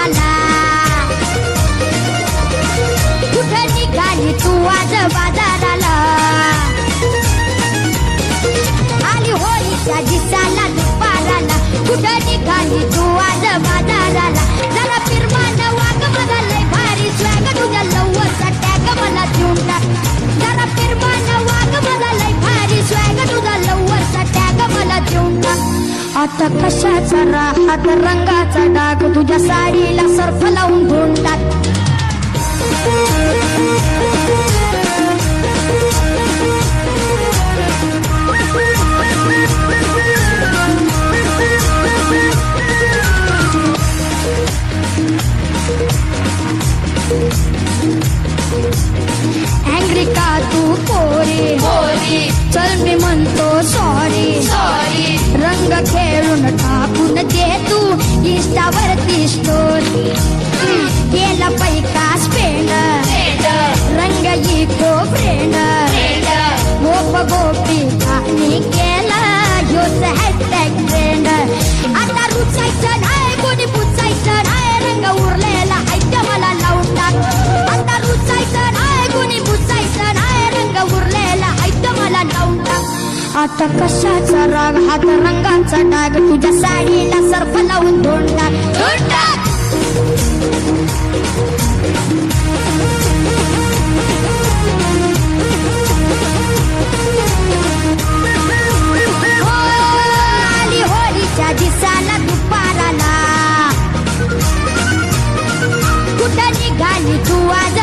निघाला कुठे निघाली तू आज बाजाराला? आली होळीच्या दिसाला दुपाराला. निघाली तू आज बाजाराला? जरा वाग भारी स्वॅग. तुझ्या लवचा टॅग मला देऊन जरा फिरमान वाग मला भारी स्वॅग. तुझा लवकर टॅग मला देऊन आता कशाचा राहत रंगा रंगाचा डाग तुझ्या साडीला सर्फ लावून धुवून टाक अँग्री का तू पोरी? पोरी. चल मी म्हणतो सॉरी सॉरी रंग खेळून टाकून दे तू. इंस्टावरती स्टोरी केला पैका स्पेंड फ्रेंड रंग इको फ्रेंड फ्रेंड गोप गोपी आणि केला. ह्योच हॅशटॅग ट्रेंड आता रुचायचं नाही कोणी पुचायचं नाही. रंग उरलेला ऐक्य मला लावून टाक आता रुचायचं नाही कोणी पुचायचं नाही. रंग उरलेला ऐक्य मला लावून टाक आता कशाचा राग? हात रंगाचा डाग. तुझ्या साडीला was